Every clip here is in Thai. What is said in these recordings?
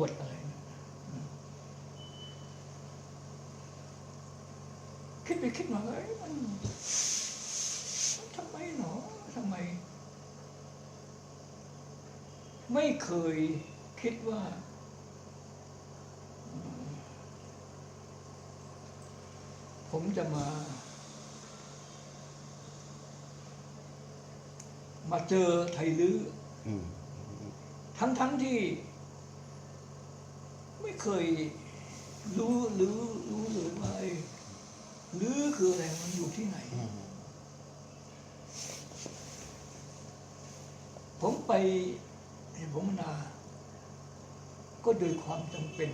วดอะไรนะคิดไปคิดมาเอ้ยมันมันทำไมหนอทำไม ไม่เคยคิดว่า ผมจะมา มาเจอไทยลื้ออืมทั้งทั้งที่ ไม่เคยรู้รู้รู้เลยว่าไอ้ลื้อคืออะไรมันอยู่ที่ไหนอืมผมไปเห็นผมนา ก็โดยความจำเป็น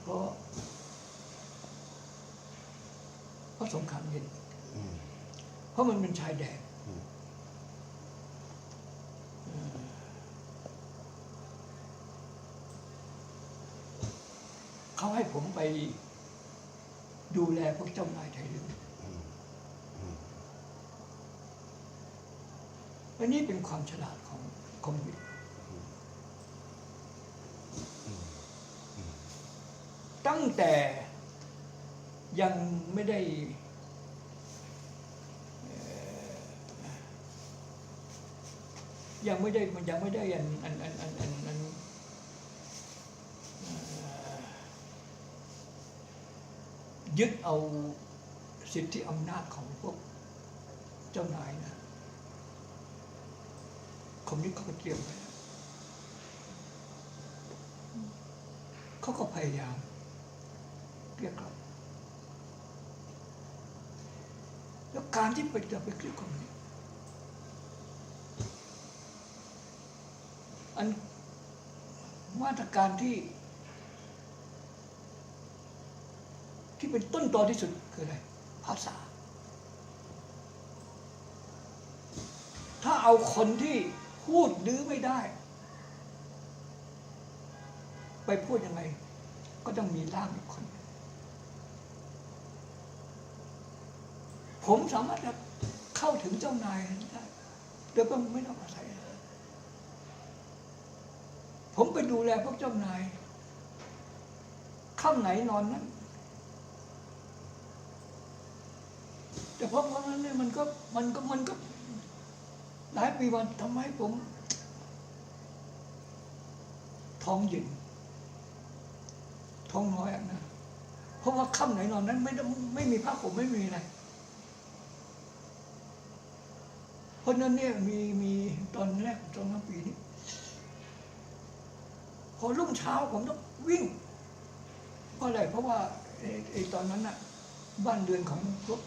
เพราะเพราะสงครามเย็นอืมเพราะมันเป็นชายแดน เขาให้ผมไปดูแลพวกเจ้านายไทยลื้ออืมอืมอันนี้เป็นความฉลาดของคอมมิวนิสต์ตั้งแต่ยังไม่ได้เอ่อยังไม่ได้มันยังไม่ได้อันอันอันอันอันอันเอ่อ ยึดเอาสิทธิอำนาจของพวกเจ้านายนะคอมมิวนิสต์เขาก็เตรียมไว้แล้วเขาก็พยายามเกลี้ยกล่อมแล้วการที่ไปจะไปเกลี้ยกล่อมเนี่ยอันมาตรการที่ ที่เป็นต้นตอที่สุดคืออะไร ภาษา ถ้าเอาคนที่พูดดื้อไม่ได้ ไปพูดยังไง ก็ต้องมีล่ามอีกคน ผมสามารถจะเข้าถึงเจ้านายได้โดยก็ไม่ต้องอาศัยผมไปดูแลพวกเจ้านายค่ำไหนนอนนั้น แต่เพราะว่าะนั้นเนี่ยมันก็มันก็มันก็หลายปีวันทำให้ผม ท้องหยินท้องน้อยอะนะเพราะว่าค่ำไหนนอนนั้น ไม่ได้ไม่มีผ้าห่มไม่มีอะไรเพราะนั้นเนี่ยมีมีตอนแรกตอนนั้นปีนี้พอรุ่งเช้าผมต้องวิ่งเพราะอะไรเพราะว่าไอ้ไอ้ตอนนั้นน่ะ บ้านเรือนของพวก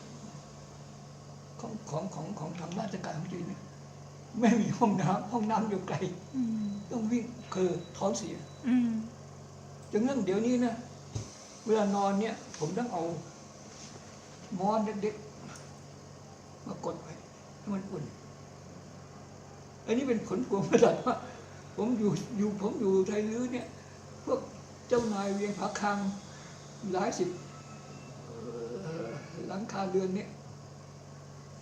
ของของของของทางราชการของจีนเนี่ยไม่มีห้องน้ำห้องน้ำอยู่ไกลอืมต้องวิ่งคือท้องเสียอืมจนนั่งเดี๋ยวนี้นะเวลานอนเนี่ย ผมต้องเอาหมอนเด็กๆมากดไว้ให้มันอุ่น อันนี้เป็นผลพวงมาจากว่า ผมอยู่อยู่ผมอยู่ไทยลื้อเนี่ย พวกเจ้านายเวียงผาคังหลายสิบเอ่อหลังคาเรือนเนี่ย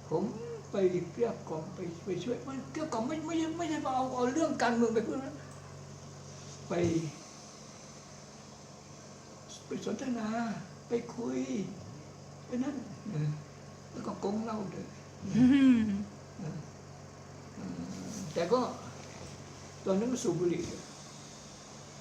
ผมไปเกลี้ยกล่อมไปไปช่วยมันเกลี้ยกล่อมไม่ไม่ใช่ไม่ใช่เอาเอาเรื่องการเมืองไปพูดนะไปไปสนทนาไปคุยไปนั่นเออแล้วก็โกงเล่าเลยแต่ก็ตอนนั้นก็สูบบุหรี่